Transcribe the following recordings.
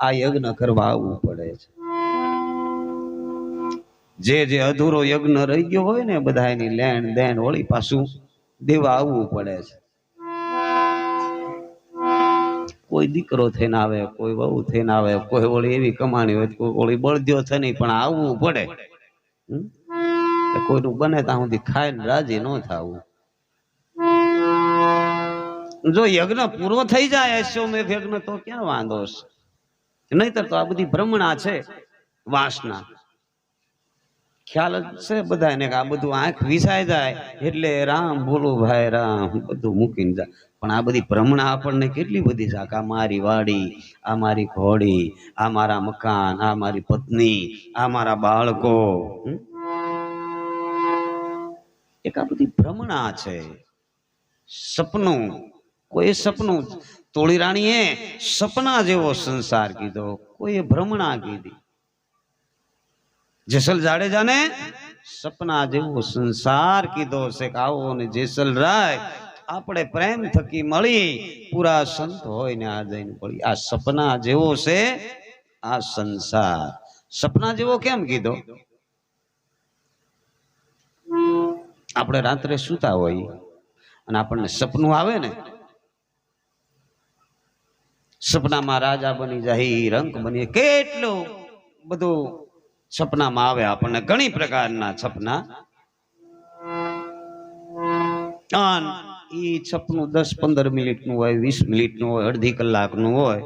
આ યજ્ઞ કરવા આવવું પડે છે. જે જે અધૂરો યજ્ઞ રહી ગયો હોય ને બધા લેણ દેણ વળી પાછું દેવા આવવું પડે છે. કોઈ દીકરો થઈને આવે, કોઈ વહુ થઈને આવે, કોઈ વળી એવી કમાણી હોય, કોઈ વળી બળદ્યો છે નહીં, પણ આવવું પડે? કોઈનું બને ત્યાં સુધી ખાઈને રાજી ન થવું. જો યજ્ઞ પૂરો થઈ જાય અશ્વમેઘ યજ્ઞ તો ક્યાં વાંધો છે નહીતર તો આ બધી ભ્રમણા છે, વાસના. ખ્યાલ જ છે બધાને કે આ બધું આંખ વિસાઈ જાય એટલે રામ બોલો, ભાઈ રામ બધું મૂકીને જાય પણ આ બધી ભ્રમણા આપણને કેટલી બધી છે? આ મારી વાડી, આ મારી ઘોડી, આ મારા મકાન, આ મારી પત્ની, આ મારા બાળકો? એક આ બધી ભ્રમણા છે, સપનું. કોઈ સપનું તોળી રાણીએ સપના જેવો સંસાર કીધો. કોઈએ ભ્રમણા કીધી. જેસલ જાડેજાને સપના જેવો સંસાર કીધો છે આવો ને જેસલ રાય, આપણે પ્રેમ થકી મળી, પૂરા સંત હોય ને આ જઈને પડી. આ સપના જેવો છે, આ સંસાર. સપના જેવો કેમ કીધો? આપણે રાત્રે સૂતા હોઈએ અને આપણને સપનું આવે ને સપનામાં રાજા બની જાય રંક બની. કેટલું બધું સપનામાં આવે આપણને, ઘણી પ્રકારના સપના. ઈ સપનું દસ પંદર મિનિટનું હોય, વીસ મિનિટનું હોય, અડધી કલાકનું હોય.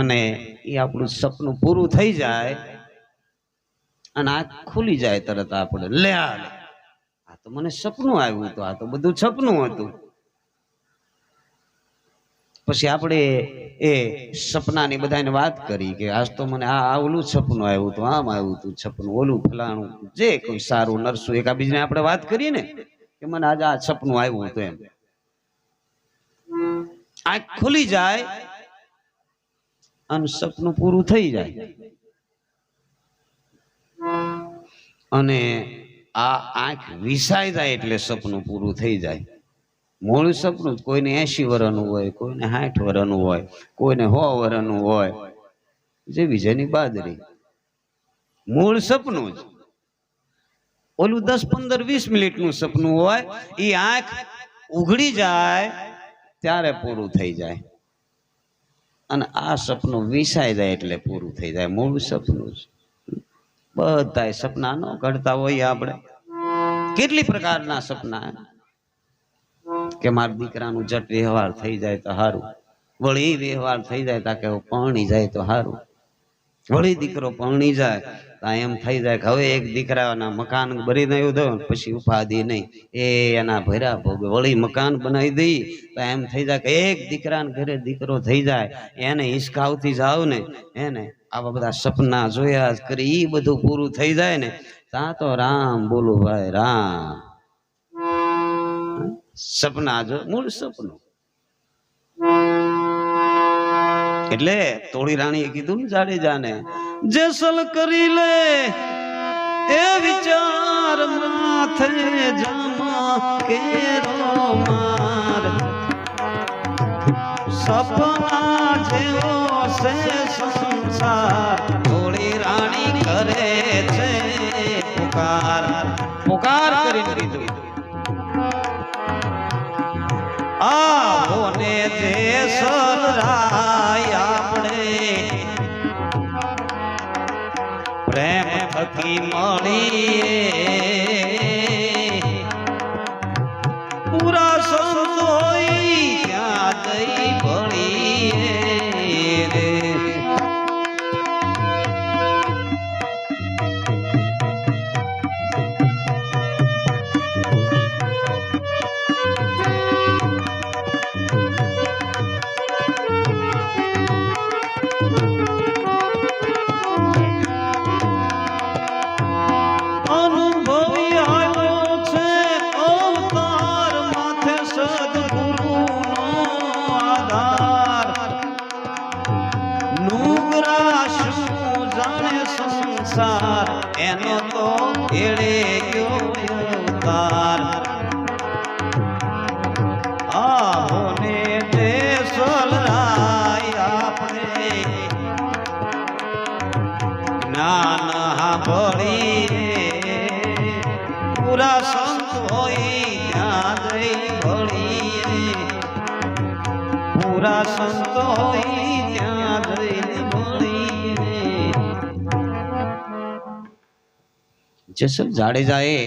અને એ આપણું સપનું પૂરું થઈ જાય અને આંખ ખુલી જાય તરત આપણે આ, લે. આ તો મને સપનું આવ્યું હતું, આ તો બધું સપનું હતું. પછી આપણે એ સપનાની બધાને વાત કરી કે આજ તો મને આ ઓલું સપનું આવ્યું હતું, આમ આવ્યું હતું સપનું, ઓલું ફલાણું, જે કોઈ સારું નરસું એકાબીજાને આપણે વાત કરીએ ને, કે મને આજે આ સપનું આવ્યું હતું એમ. આંખ ખુલી જાય અને સપનું પૂરું થઈ જાય. અને આ આંખ વિસાઈ જાય એટલે સપનું પૂરું થઈ જાય. મૂળ સપનું કોઈને એસી વર્ષનું હોય, કોઈને સાઠ વર્ષનું હોય, કોઈને સો વર્ષનું હોય, જે વિજયની બાદરી. મૂળ સપનું જ. ઓલું દસ, પંદર, વીસ મિનિટનું સપનું હોય એ આંખ ઉઘડી જાય, ત્યારે પૂરું થઈ જાય. અને આ સપનું વિસાઈ જાય એટલે પૂરું થઈ જાય. મૂળ સપનું જ. બધા સપના ન ઘડતા હોઈએ આપણે. કેટલી પ્રકારના સપના? કે મારા દીકરાનું જટ વ્યવહાર થઈ જાય તો સારું વળી વ્યવહાર થઈ જાય તા કે પરણી જાય તો સારું વળી દીકરો પરણી જાય તો એમ થઈ જાય કે હવે એક દીકરાના મકાન ભરી દઉં દો પછી ઉપાધિ નહીં. એ એના ભર્યા ભોગ. વળી મકાન બનાવી દઈ તો એમ થઈ જાય કે એક દીકરાને ઘરે દીકરો થઈ જાય. એને હિસકાવતી જાવ ને, એને આવા બધા સપના જોયા કરી એ બધું પૂરું થઈ જાય ને. તા તો રામ બોલું ભાઈ રામ. સપના જો મૂળ સપનું. એટલે તોડી રાણીએ કીધું ને જાડેજાને, જેસલ કરી લે, એ વિચાર માથે જામા કેરો માર. સપના જેવો છે સંસાર તોડી રાણી કરે છે પુકાર. પુકાર કરી કીધું. આહોને જે સરાય આપણે. પ્રેમ થકી મળીએ. જસલ જાડેજાએ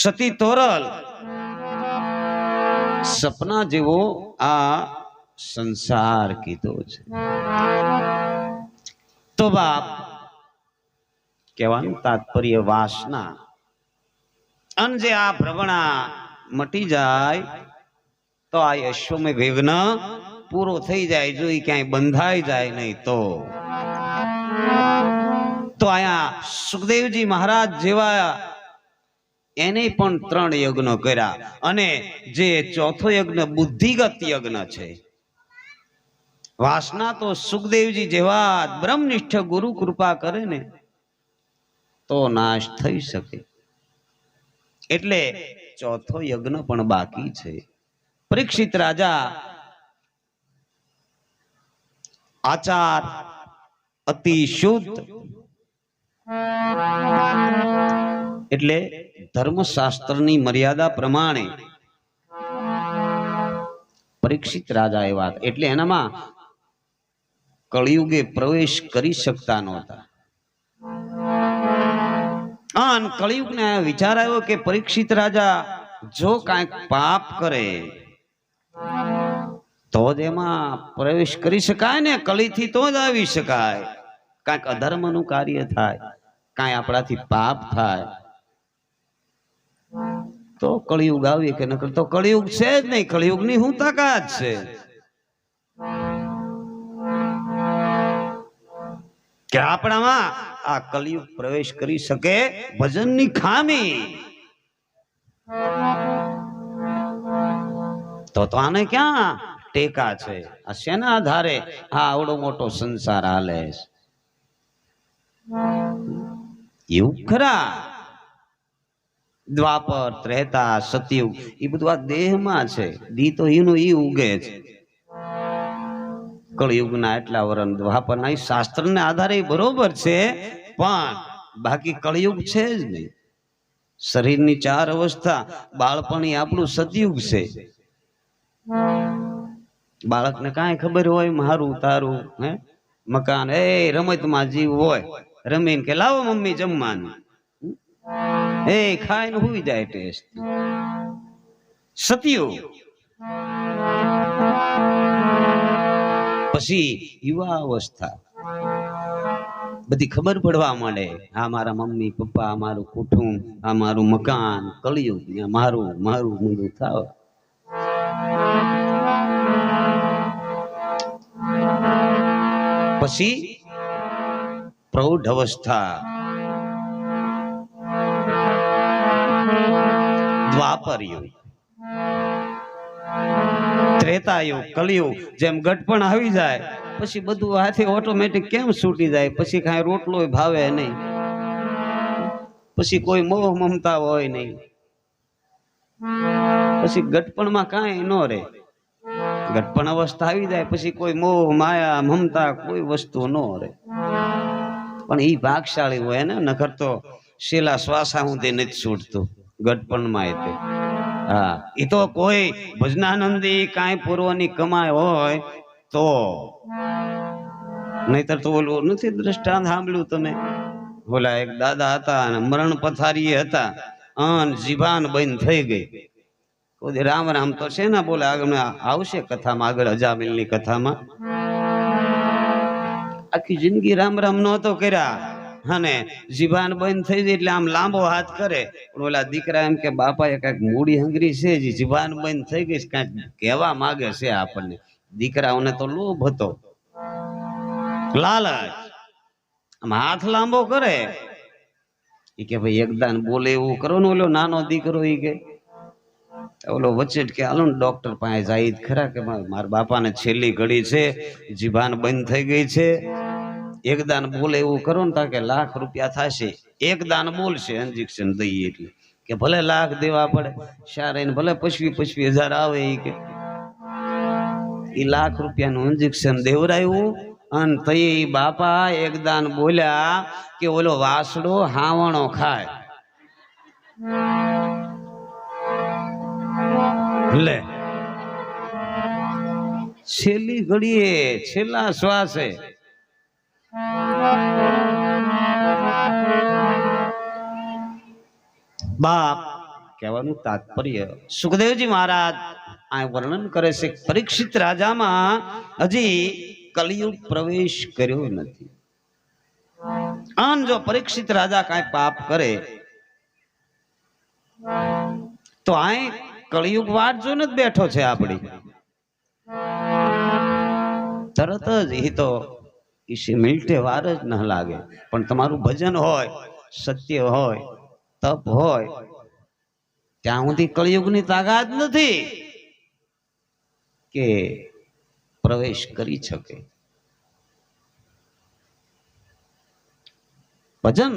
સતી તોરલ સપના જેવો આ સંસાર કીધો છે. તો બાપ કહેવાનું તાત્પર્ય વાસના. અને જે આ ભ્રમણા મટી જાય, તો આ યશ્વમે વિઘ્ન પૂરો થઈ જાય, જો એ ક્યાંય બંધાઈ જાય નહીં તો. તો અહીંયા સુખદેવજી મહારાજ જેવા એને પણ ત્રણ યજ્ઞ કર્યા. અને જે ચોથો યજ્ઞ બુદ્ધિગત યજ્ઞ છે. વાસના તો સુખદેવજી જેવા બ્રહ્મનિષ્ઠ ગુરુ કૃપા કરે ને, તો નાશ થઈ શકે. એટલે ચોથો યજ્ઞ પણ બાકી છે. પરીક્ષિત રાજા આચાર અતિ શુદ્ધ એટલે ધર્મશાસ્ત્રની મર્યાદા પ્રમાણે પરીક્ષિત રાજા એ એટલે એનામાં કળિયુગે પ્રવેશ કરી શકતા નહોતા. અને કળિયુગને વિચાર આવ્યો કે પરીક્ષિત રાજા જો કાંઈક પાપ કરે, તો જ એમાં પ્રવેશ કરી શકાય ને, કળીથી તો જ આવી શકાય. કાંઈક અધર્મનું કાર્ય થાય કાંઈ આપણાથી પાપ થાય. તો કળિયુગ આવી કે નકર તો કળિયુગ છે જ નહીં કળિયુગની હું તાકાત છે. કે આપણામાં આ કલયુગ પ્રવેશ કરી શકે ભજનની ખામી. તો તો આને ક્યાં ટેકા છે? આ શેના આધારે આ આવડો મોટો સંસાર હાલે છે? એવું? ખરા. દ્વાપર, ત્રેતા, સતયુગ, એ બધું આ દેહમાં છે. દી તો એનું ઈ ઉગે છે. કળયુગના એટલા વરણ દ્વાપરના એ શાસ્ત્રને આધારે બરોબર છે, પણ બાકી કળયુગ છે જ નહીં. શરીરની ચાર અવસ્થા, બાળપણ આપણું સતયુગ છે. બાળકને કાંઈ ખબર હોય, મારું, તારું, હે? મકાન, એ રમતમાં જીવ હોય. રમીને કે લાવો મમ્મી જમવાનું. એ ખાઈને હુઈ જાય ટેસ્ટ સતીઓ. પછી યુવા અવસ્થા બધી ખબર પડવા માંડે, આ મારા મમ્મી, પપ્પા મારું કુટુંબ, આ મારું મકાન, કળિયુગ મારું મારું મૂંડું થાવ. પછી પ્રૌઢ અવસ્થા દ્વાપર યુગ ત્રેતા યુગ કલયુગ જેમ ગટપણ આવી જાય, પછી બધું હાથે ઓટોમેટિક કેમ છૂટી જાય? પછી કાંઈ રોટલો ભાવે નહીં. પછી કોઈ મોહ મમતા હોય નહીં. પછી ગટપણમાં કાંઈ ન રહે. ગટપણ અવસ્થા આવી જાય, પછી કોઈ મોહ, માયા, મમતા કોઈ વસ્તુ ન રહે. પણ એ ભાગશાળી હોય ને નખર તો શેલા શ્વાસા હું તે નથી છૂટતું ગટપણમાં એ હા એ તો કોઈ ભજનાનંદી કાંઈ પૂર્વની કમાય હોય તો. નહીતર તો ઓલું નથી દ્રષ્ટાંત સાંભળ્યું તમે? ઓલા એક દાદા હતા અને મરણ પથારી હતા, અન જીભાન બંધ થઈ ગઈ. રામ રામ તો છે ને બોલે, આગળ આવશે કથામાં, આગળ અજામિલની કથામાં. આખી જિંદગી રામ રામ નહોતો કર્યા. અને જીભાન બંધ થઈ જાય એટલે આમ લાંબો હાથ કરે. પણ ઓલા દીકરા એમ કે બાપા એ કાંઈક મૂડી હંગરી છે જે, જીભાન બંધ થઈ ગઈ કાંઈક કહેવા માંગે છે આપણને. દીકરાઓને તો લોભ હતો. લાલચ. આમ હાથ લાંબો કરે. એ કે, ભાઈ, એકદાન બોલે એવું કરો ને ઓલો નાનો દીકરો ઈ કે. ઓલો વચ્ચે કે, હાલો ને ડોક્ટર પાસે જાય ખરા કે, મારા બાપાને છેલ્લી ઘડી છે, જીભાન બંધ થઈ ગઈ છે. એક દાન બોલે એવું કરો ને તાકે લાખ રૂપિયા થશે. એક દાન બોલશે ઇન્જેક્શન દઈએ એટલે. કે ભલે લાખ દેવા પડે, સારા એને ભલે પચવી પચવી હજાર આવે એ કે. એ લાખ રૂપિયાનું ઇન્જેક્શન દેવરાયું અને તઈ બાપા એક દાન બોલ્યા કે ઓલો વાસડો હાવણો ખાય. લે. છેલ્લી ઘડીએ છેલ્લા શ્વાસે બાપ કહેવાનું તાત્પર્ય. સુખદેવજી મહારાજ આ વર્ણન કરે છે, પરીક્ષિત રાજામાં હજી કલિયુગ પ્રવેશ કર્યો નથી. આમ જો પરીક્ષિત રાજા કાંઈ પાપ કરે, તો આ કળિયુગ વાટ જોઈને જ બેઠો છે આપણી. તરત જ એ તો ઈશે મિલટે વાર જ ન લાગે. પણ તમારું ભજન હોય, સત્ય હોય, તપ હોય, ત્યાં સુધી કળિયુગની તાકાત નથી કે પ્રવેશ કરી શકે. ભજન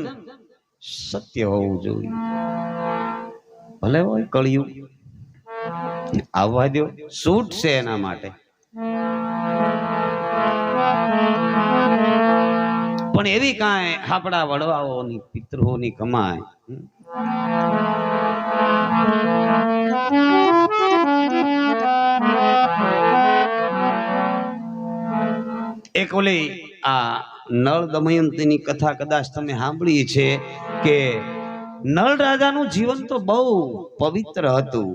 સત્ય હોવું જોઈએ. ભલે હોય કળિયુગ, આવવા દો છૂટ છે એના માટે. પણ એવી કાંઈ આપણા વડવાઓની, પિતૃઓની કમાય એક ઓલી આ નળ દમયંતીની કથા કદાચ તમે સાંભળી છે કે નળ રાજાનું જીવન તો બહુ પવિત્ર હતું.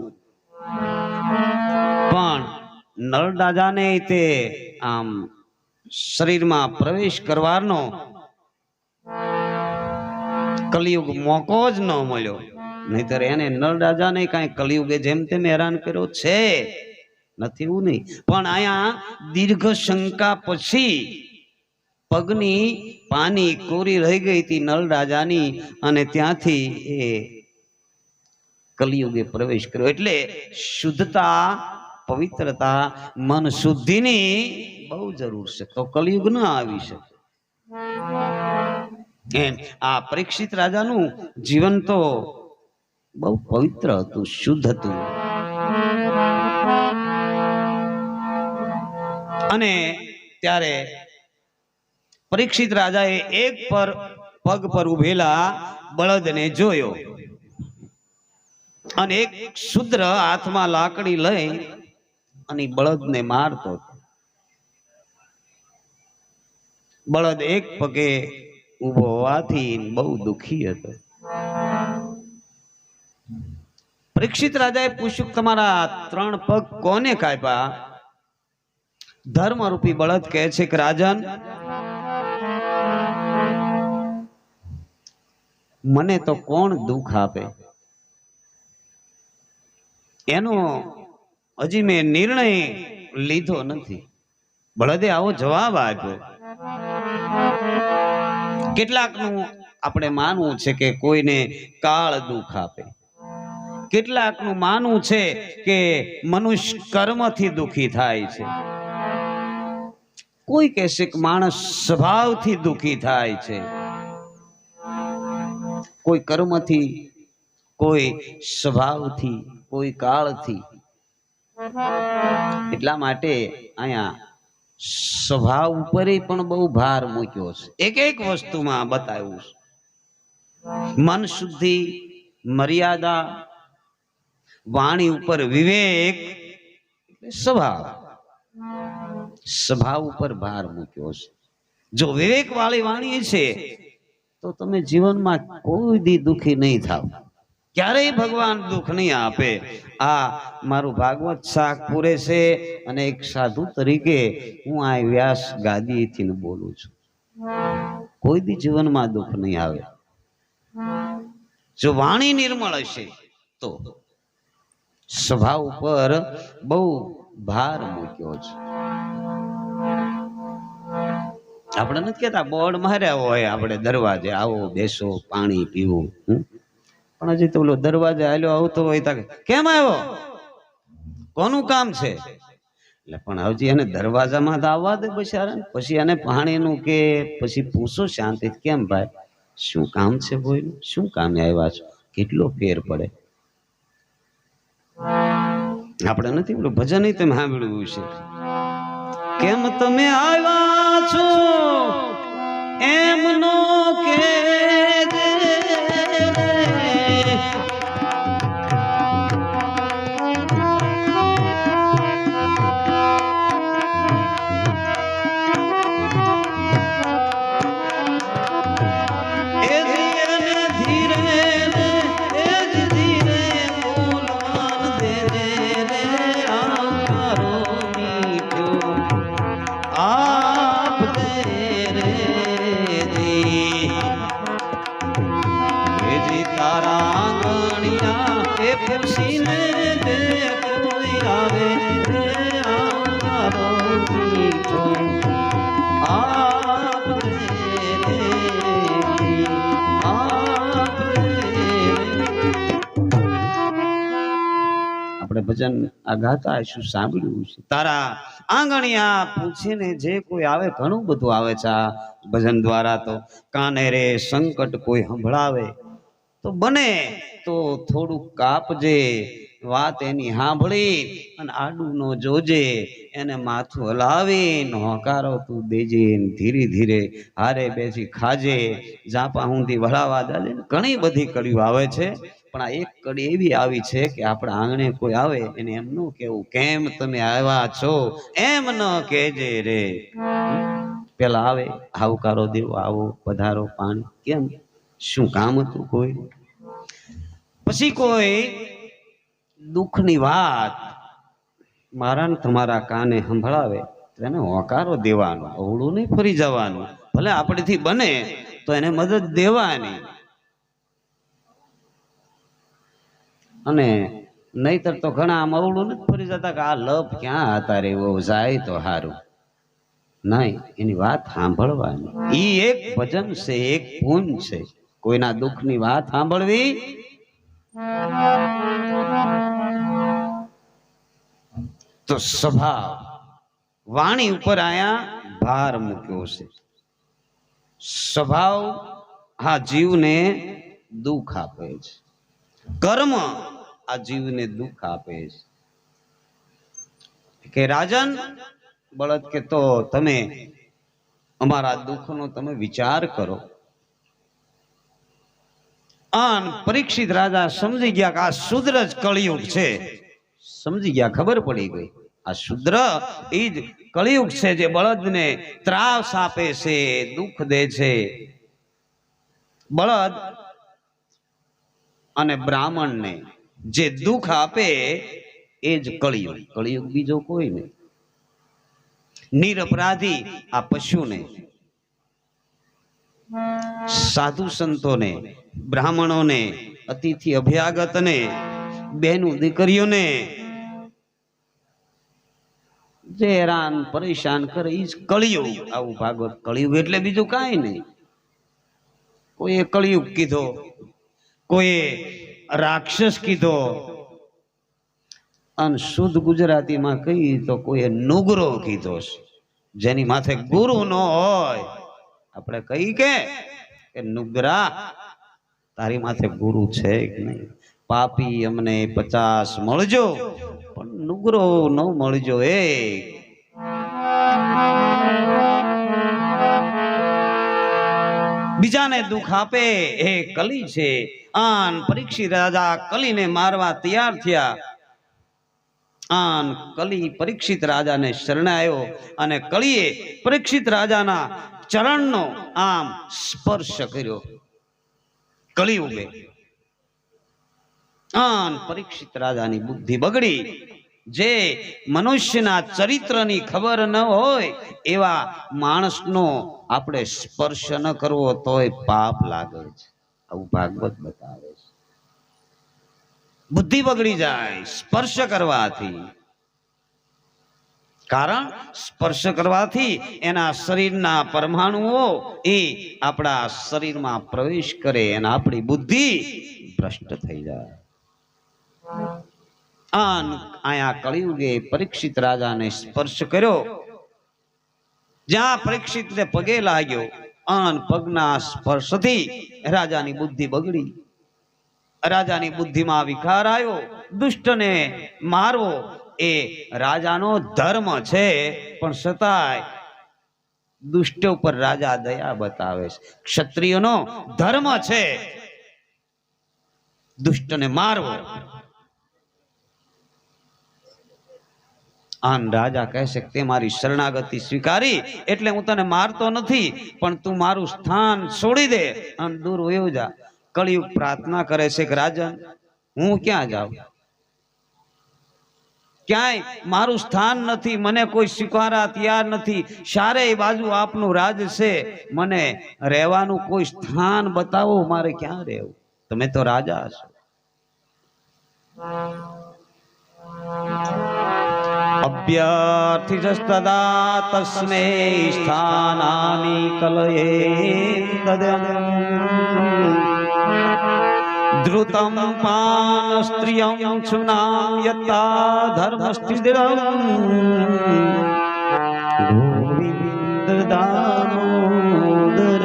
પણ નળ રાજાને તે આમ શરીરમાં પ્રવેશ કરવાનો કલિયુગ મોકો જ ન મળ્યો. નહીતર એને નળ રાજાને કાંઈ કલિયુગે જેમ તેમ હેરાન કર્યો છે. નથી એવું નહીં. પણ અહીંયા દીર્ઘ શંકા પછી પગની પાની કોરી રહી ગઈ હતી નળ રાજાની અને ત્યાંથી એ કલિયુગે પ્રવેશ કર્યો. એટલે શુદ્ધતા, પવિત્રતા, મન શુદ્ધિની બહુ જરૂર છે. તો કલિયુગ ન આવી શકે. એમ આ પરીક્ષિત રાજાનું જીવન તો બહુ પવિત્ર હતું, શુદ્ધ હતું. અને ત્યારે પરીક્ષિત રાજાએ એક પર પગ પર ઉભેલા બળદને જોયો અને એક શુદ્ર હાથમાં લાકડી લઈ અને બળદને મારતો. બળદ એક પગે ઊભો હોવાથી બહુ દુખી હતો. પરીક્ષિત રાજાએ પૂછ્યું, તમારા ત્રણ પગ કોને કાપ્યા? ધર્મરૂપી બળદ, કહે છે કે રાજન. મને તો કોણ દુઃખ આપે? એનો હજી મેં નિર્ણય લીધો નથી. બળદે આવો જવાબ આપ્યો કેટલાકનું આપણે માનવું છે કે કોઈને કાળ દુઃખ આપે. કેટલાકનું માનવું છે કે મનુષ્ય કર્મથી દુઃખી થાય છે. કોઈ કહેશે કે માણસ સ્વભાવથી દુઃખી થાય છે. કોઈ કર્મથી, કોઈ સ્વભાવથી, કોઈ કાળથી. એટલા માટે અહીંયા સ્વભાવ ઉપર પણ બહુ ભાર મૂક્યો છે. એક એક વસ્તુમાં બતાવ્યું છે. મન શુદ્ધિ, મર્યાદા, વાણી ઉપર વિવેક સ્વભાવ. સ્વભાવ ઉપર ભાર મૂક્યો છે. જો વિવેક વાળી વાણી છે, તો તમે જીવનમાં કોઈ દી દુખી નહીં થાવ. ક્યારેય ભગવાન દુઃખ નહીં આપે. આ મારું ભાગવત શાક પૂરે છે અને એક સાધુ તરીકે હું આ વ્યાસ ગાદીથી બોલું છું. કોઈ બી જીવનમાં દુઃખ નહીં આવે. જો વાણી નિર્મળ હશે તો સ્વભાવ ઉપર બહુ ભાર મૂક્યો છે. આપણે નથી કહેતા, બોર્ડ માર્યા હોય આપણે દરવાજે, આવો બેસો, પાણી પીવું, હમ? પણ હજી તો ઓલો દરવાજે હાલ્યો આવતો હોય તાકે કેમ આવ્યો કોનું કામ છે? એટલે પણ હજી એને દરવાજામાં તો આવવા દે બિચારા પછી એને પાણીનું કે, પછી પૂછો શાંતિ કેમ ભાઈ? શું કામ છે કોઈનું શું કામે આવ્યા છો? કેટલો ફેર પડે? આપણે નથી પેલું ભજન તમે સાંભળ્યું છે કેમ તમે આવ્યા છો? એમનો કે ભજન આ હશું સાંભળ્યું છે? તારા આંગણિયા પૂછીને જે કોઈ આવે, ઘણું બધું આવે છે આ ભજન દ્વારા તો. કાને રે સંકટ કોઈ સંભળાવે? તો બને તો થોડુંક કાપજે, વાત એની સાંભળી અને આડું નો જોજે, એને માથું હલાવીને હોકારો તું દેજે ધીરે ધીરે. હારે બેસી ખાજે જાપા હુંથી વળાવા દાદે ઘણી બધી કડીઓ આવે છે. પણ આ એક કડી એવી આવી છે કે આપણા આંગણે કોઈ આવે એને એમ ન કેવું કેમ તમે આવ્યા છો? એમ ન કેજે રે. પેલા આવે, આવકારો દેવો, આવો, પધારો, પાણી. કેમ? શું કામ હતું કોઈ? પછી કોઈ દુઃખની વાત મારા તમારા કાને સંભળાવે, તો એને હોકારો દેવાનો, અવળું નહીં ફરી જવાનું. ભલે આપણેથી બને, તો એને મદદ દેવાની. અને નહીતર તો ઘણા આમ અવળું નથી ફરી જતા કે આ લપ ક્યાં હતા રે, એવો જાય તો સારું નહીં, એની વાત સાંભળવાની. ઈ એક ભજન છે, એક પૂન છે. કોઈના દુઃખની વાત સાંભળવી? તો સ્વભાવ વાણી ઉપર આયા ભાર મૂક્યો છે. સ્વભાવ આ જીવને દુઃખ આપે છે. કર્મ આ જીવને દુઃખ આપે છે. કે રાજન, બળદ કે તો તમે અમારા દુઃખનો તમે વિચાર કરો. આન પરીક્ષિત રાજા સમજી ગયા કે આ શુદ્ર જ કળિયુગ છે. સમજી ગયા, ખબર પડી ગઈ. આ શુદ્ર એ જ કળિયુગ છે જે બળદને ત્રાસ આપે છે, દુઃખ દે છે. બળદ અને બ્રાહ્મણને જે દુઃખ આપે એ જ કળિયુગ. કળિયુગ બીજો કોઈ નહીં. નિરપરાધી આ પશુને, સાધુ સંતોને, બ્રાહ્મણોને, અતિથિ અભ્યાગતને, બહેનું દીકરીઓને જે હેરાન પરેશાન કરે એ કળિયુગ. આવું ભાગવત કળિયુગ એટલે બીજું કાંઈ નહીં. કોઈએ કળિયુગ કીધો કોઈએ રાક્ષસ કીધો, અને શુદ્ધ ગુજરાતીમાં કહી તો કોઈએ નુગરો કીધો છે, જેની માથે ગુરુ ન હોય. આપણે કહી કે નુગરા, તારી માથે ગુરુ છે કે નહીં? પાપી અમને પચાસ મળજો, પણ નુગરો ન મળજો એ. બીજાને દુઃખ આપે, એ કલી છે આન પરીક્ષિત રાજા કલીને મારવા તૈયાર થયા. આન કલી પરીક્ષિત રાજાને શરણે આવ્યો અને કલીએ પરીક્ષિત રાજાના ચરણનો આમ સ્પર્શ કર્યો. કલિયુગે આન પરીક્ષિત રાજાની બુદ્ધિ બગડી. જે મનુષ્યના ચરિત્રની ખબર ન હોય એવા માણસનો આપણે સ્પર્શ ન કરવો તોય પાપ લાગે છે. આવું ભાગવત બતાવે છે. બુદ્ધિ બગડી જાય, સ્પર્શ કરવાથી. કારણ, સ્પર્શ કરવાથી એના શરીરના પરમાણુઓ એ આપણા શરીરમાં પ્રવેશ કરે અને આપણી બુદ્ધિ ભ્રષ્ટ થઈ જાય. આન આયા કળિયુગે પરીક્ષિત રાજાને સ્પર્શ કર્યો. જ્યાં પરીક્ષિતને પગે લાગ્યો આન પગના સ્પર્શથી રાજાની બુદ્ધિ બગડી. રાજાની બુદ્ધિમાં વિકાર આવ્યો. દુષ્ટને મારવો એ રાજાનો ધર્મ છે. પણ છતાંય દુષ્ટ ઉપર રાજા દયા બતાવે છે. ક્ષત્રિયનો ધર્મ છે. દુષ્ટને મારવો આન રાજા કહેશે તે મારી શરણાગતિ સ્વીકારી એટલે હું તને મારતો નથી, પણ તું મારું સ્થાન છોડી દે. અને દૂર વયો જા. કળિયુગ પ્રાર્થના કરે છે કે રાજન હું ક્યાં જાઉં? ક્યાંય મારું સ્થાન નથી, મને કોઈ સ્વીકારા તૈયાર નથી. સારે બાજુ આપનું રાજ છે. મને રહેવાનું કોઈ સ્થાન બતાવો, મારે ક્યાં રહેવું? તમે તો રાજા છો કલયે ધૃતમ પાન સ્ત્રિયમ છુનામ યતા ધર્મસ્થિરમ ગોવિંદ દામોદર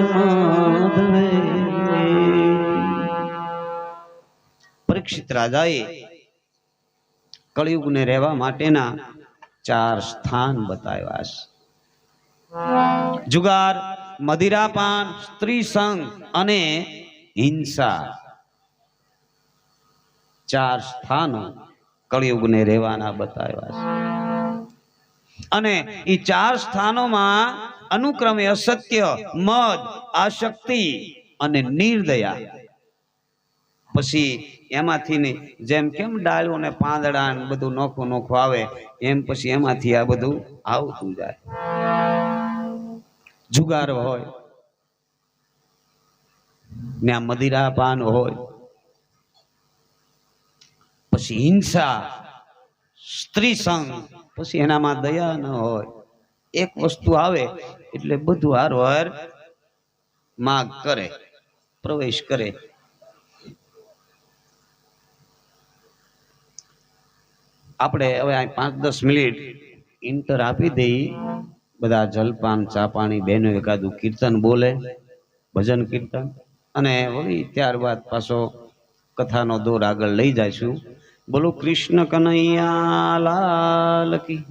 પરીક્ષિત રાજાએ કળિયુગને રહેવા માટેના ચાર સ્થાન બતાવ્યા છે. જુગાર, મદિરાપાન સ્ત્રી સંગ અને હિંસા ચાર સ્થાનો કળિયુગને રહેવાના બતાવ્યા છે. અને એ ચાર સ્થાનોમાં અનુક્રમે અસત્ય, મદ, આશક્તિ અને નિર્દયા પછી એમાંથી ને જેમ કેમ ડાળ્યું ને પાંદડા ને બધું નોખું નોખું આવે, એમ પછી એમાંથી આ બધું આવતું જાય. જુગાર હોય, ને આ મદિરા પાન હોય, પછી હિંસા, સ્ત્રી સંગ પછી એનામાં દયા ન હોય, એક વસ્તુ આવે એટલે બધું હારવાર માગ કરે, પ્રવેશ કરે. આપણે હવે આ પાંચ દસ મિનિટ ઇન્ટર આપી દઈ. બધા જલપાન ચા પાણી બહેનો એકાદું કીર્તન બોલે, ભજન કીર્તન. અને વળી ત્યારબાદ પાછો કથાનો દોર આગળ લઈ જઈશું. બોલો કૃષ્ણ કનૈયા લાલ કી